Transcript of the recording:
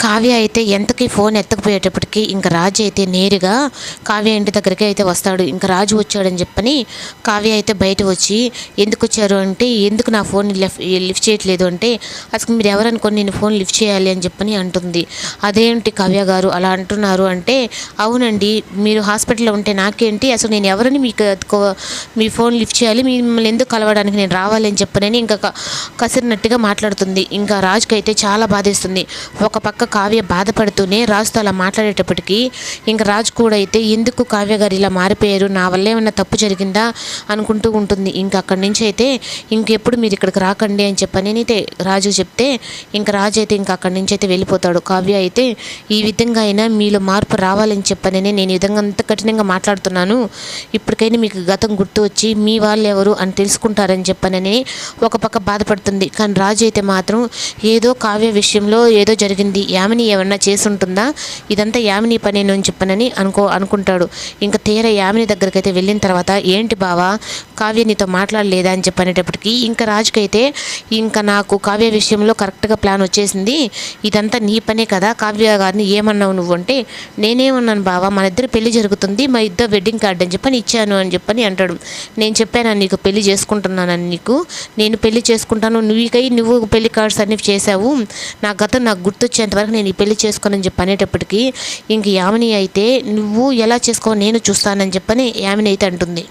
కావ్య అయితే ఎంతకి ఫోన్ ఎత్తకపోయేటప్పటికి ఇంకా రాజు అయితే నేరుగా కావ్య ఇంటి దగ్గరికి అయితే వస్తాడు. ఇంకా రాజు వచ్చాడని చెప్పని కావ్య అయితే బయట వచ్చి ఎందుకు వచ్చారు అంటే ఎందుకు నా ఫోన్ లిఫ్ట్ లిఫ్ట్ చేయట్లేదు అంటే అసలు మీరు ఎవరనుకొని నేను ఫోన్ లిఫ్ట్ చేయాలి అని చెప్పని అంటుంది. అదేంటి కావ్య గారు అలా అంటున్నారు అంటే అవునండి మీరు హాస్పిటల్లో ఉంటే నాకేంటి? అసలు నేను ఎవరిని మీకు కో- మీ ఫోన్ లిఫ్ట్ చేయాలి? మిమ్మల్ని ఎందుకు కలవడానికి నేను రావాలి అని చెప్పనని ఇంకా కసిరినట్టుగా మాట్లాడుతుంది. ఇంకా రాజుకి అయితే చాలా బాధేస్తుంది. ఒక పక్క కావ్య బాధపడుతూనే రాజుతో అలా మాట్లాడేటప్పటికీ ఇంకా రాజు కూడా అయితే ఎందుకు కావ్య గారు ఇలా మారిపోయారు? నా వల్ల ఏమైనా తప్పు జరిగిందా? అనుకుంటూ ఉంటుంది. ఇంకా అక్కడి నుంచి అయితే ఇంకెప్పుడు మీరు ఇక్కడికి రాకండి అని చెప్పని అయితే రాజు చెప్తే ఇంకా రాజు అయితే ఇంకా అక్కడి నుంచి అయితే వెళ్ళిపోతాడు. కావ్య అయితే ఈ విధంగా అయినా మీలో మార్పు రావాలని చెప్పని నేను ఈ విధంగా అంత కఠినంగా మాట్లాడుతున్నాను. ఇప్పటికైనా మీకు గతం గుర్తు వచ్చి మీ వాళ్ళు ఎవరు అని తెలుసుకుంటారని చెప్పనని ఒక పక్క బాధపడుతుంది. కానీ రాజు అయితే మాత్రం ఏదో కావ్య విషయంలో ఏదో జరిగింది. యామిని ఏమన్నా చేసి ఉంటుందా ఇదంతా యామిని పని నేను చెప్పనని అనుకో అనుకుంటాడు. ఇంకా తీర యామిని దగ్గరికైతే వెళ్ళిన తర్వాత ఏంటి బావా? కావ్య నీతో మాట్లాడలేదా అని చెప్పనేటప్పటికీ ఇంకా రాజుకైతే ఇంకా నాకు కావ్య విషయంలో కరెక్ట్గా ప్లాన్ వచ్చేసింది. ఇదంతా నీ పనే కదా? కావ్య గారిని ఏమన్నావు నువ్వు అంటే నేనేమన్నాను బావా? మన ఇద్దరు పెళ్ళి జరుగుతుంది మా ఇద్దరు వెడ్డింగ్ కార్డ్ అని చెప్పని ఇచ్చాను అని చెప్పని అంటాడు. నేను చెప్పాను నీకు పెళ్ళి చేసుకుంటున్నానని నీకు? నేను పెళ్ళి చేసుకుంటాను. నువ్వుకై నువ్వు పెళ్ళి కార్డ్స్ అన్ని చేసావు నా గతం నాకు గుర్తొచ్చేంత ఇందాక నేను ఈ పెళ్ళి చేసుకోనని చెప్పి అనేటప్పటికీ ఇంక యామిని అయితే నువ్వు ఎలా చేసుకోవో నేను చూస్తానని చెప్పని యామిని అయితే అంటుంది.